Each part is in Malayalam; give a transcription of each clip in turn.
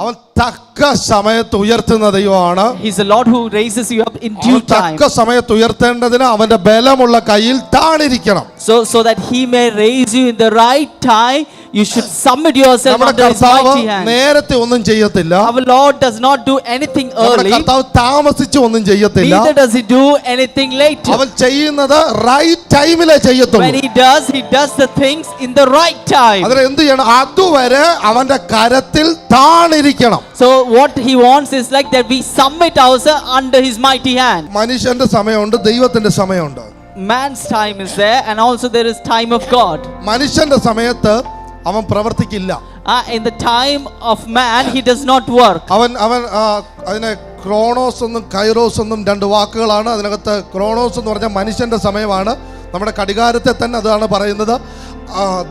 അവൻ തക്ക സമയത്ത് ഉയർത്തുന്ന ദൈവമാണ്. He's a lord who raises you up in due time തക്ക സമയത്ത് ഉയർത്തേണ്ടതിനെ അവന്റെ ബലമുള്ള കയ്യിൽ താണിരിക്കണം. So so that he may rise you in the right time you should submit yourself under his mighty hand. നേരത്തെ ഒന്നും ചെയ്യത്തില്ല Our Lord does not do anything early, കർത്താവ് താമസിച്ച് ഒന്നും ചെയ്യത്തില്ല neither does he do anything late അവൻ ചെയ്യുന്നത് റൈറ്റ് ടൈമിലെ When ചെയ്യത്തുള്ളൂ he does, he does the things in the right time. അതിന് എന്ത് ചെയ്യണം അതുവരെ അവന്റെ കരത്തിൽ താണിരിക്കണം So, what he wants is like that we submit ourselves under his mighty hand. മനുഷ്യന്റെ സമയമുണ്ട് ദൈവത്തിന്റെ സമയമുണ്ട് Man's time is there, and also there is time of God. മനുഷ്യന്റെ സമയത്ത് അവൻ പ്രവർത്തിക്കില്ല. in the time of man, he does not work. അവൻ അവൻ അതിനെ ക്രോണോസ് എന്നും കൈറോസ് എന്നും രണ്ട് വാക്കുകളാണ്. അതിനകത്ത് ക്രോണോസ് എന്ന് പറഞ്ഞാൽ മനുഷ്യന്റെ സമയമാണ്. നമ്മുടെ കടികാരത്തെ തന്നെ അതാണ് പറയുന്നത്.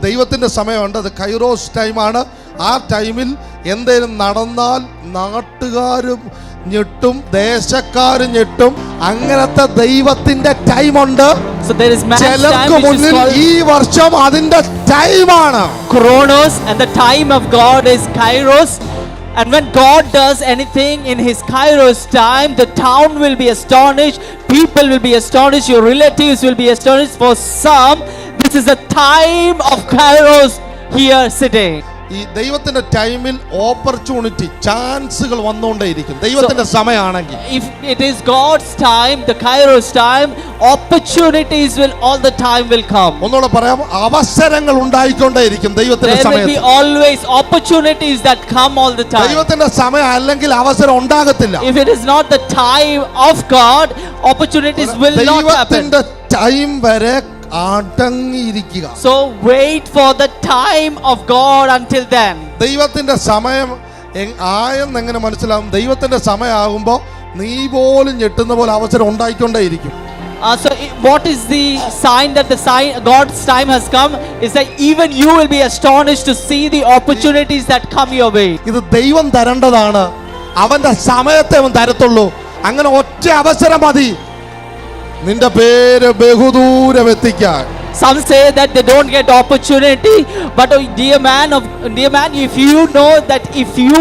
ദൈവത്തിന്റെ ദൈവത്തിന്റെ സമയമുണ്ട്. അത് കൈറോസ് ടൈമാണ്. ആ ടൈമിൽ എന്തേലും നടന്നാൽ നാട്ടുകാരും ഞെട്ടും ദേശക്കാർ ഞെട്ടും അങ്ങനത്തെ ദൈവത്തിന്റെ ടൈമുണ്ട് ചിലർക്ക് മുന്നിൽ ഈ വർഷം അതിന്റെ ടൈമാണ് Chronos time of God is Kairos. And when God does anything in His Kairos time, the town will be astonished, people will be astonished, your relatives will be astonished. For some, this is the time of Kairos here sitting. ഈ ദൈവത്തിന്റെ ടൈമിൽ ഓപ്പർച്യൂണിറ്റി ചാൻസുകൾ വന്നുകൊണ്ടേയിരിക്കും. ദൈവത്തിന്റെ സമയമാണെങ്കിൽ. If it is God's time the kairos time opportunities will all the time will come ഒന്നുകൂടെ പറയാം അവസരങ്ങൾ ഉണ്ടായിക്കൊണ്ടേയിരിക്കും ദൈവത്തിന്റെ സമയത്ത് there will always opportunities that come all the time ദൈവത്തിന്റെ സമയം അല്ലെങ്കിൽ അവസരം ഉണ്ടാകത്തില്ല. If it is not the time of God opportunities will not happen ദൈവത്തിന്റെ ടൈം വരെ അടങ്ങിയിരിക്കുക so wait for the time of God until then. ദൈവത്തിന്റെ സമയം ആയെന്ന് എങ്ങനെ മനസ്സിലാവും? ദൈവത്തിന്റെ സമയമാകുമ്പോൾ നീ പോലും ഞെട്ടുന്ന പോലെ അവസരം ഉണ്ടായിക്കൊണ്ടേയിരിക്കും. Uh, so what is the sign that the sign God's time has come is that even you will be astonished to see the opportunities that come your way. ഇത് ദൈവം തരേണ്ടതാണ്. അവന്റെ സമയത്തെ അവൻ തരത്തുള്ളൂ. അങ്ങനെ ഒറ്റ അവസരം മതി. നിന്റെ പേര് ബഹുദൂരം എത്തിക്കാൻ Some say that they don't get opportunity, but oh, dear man of dear man, if you know that if you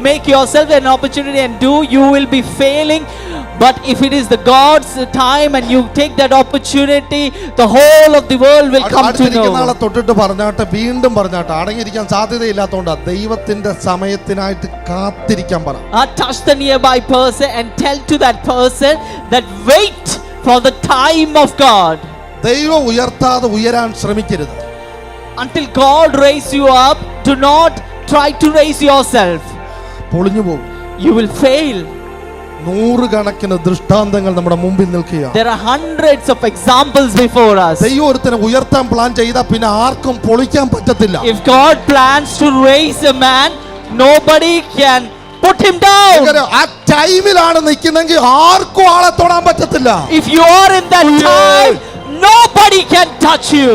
make yourself an opportunity and do, you will be failing. But if it is the God's time and you take that opportunity, the whole of the world will come to know. know. തൊട്ടിട്ട് പറഞ്ഞാട്ട് വീണ്ടും പറഞ്ഞാട്ട് അടങ്ങിയിരിക്കാൻ സാധ്യതയില്ലാത്തതുകൊണ്ടാ ദൈവത്തിന്റെ സമയത്തിനായിട്ട് കാത്തിരിക്കാൻ പറ Uh, touch the nearby person and tell to that person that wait for the time of God. ദൈവം ഉയർത്താതെ ഉയരാൻ ശ്രമിക്കരുത് Until God raise you up, do not try to raise yourself. പൊളിഞ്ഞു പോകും You will fail. നൂറുകണക്കിന് ദൃഷ്ടാന്തങ്ങൾ നമ്മുടെ മുമ്പിൽ നിൽക്കുകയാണ് There are hundreds of examples before us. ദൈവം ഒരുത്തനെ ഉയർത്താൻ പ്ലാൻ ചെയ്താൽ പിന്നെ ആർക്കും പൊളിക്കാൻ പറ്റത്തില്ല If God plans to raise a man, nobody can put him down. ഇങ്ങനെ ആ ടൈമിലാണ് നിൽക്കുന്നെങ്കിൽ ആർക്കും ആളെ തൊടാൻ പറ്റത്തില്ല if you are in the time Nobody can touch you.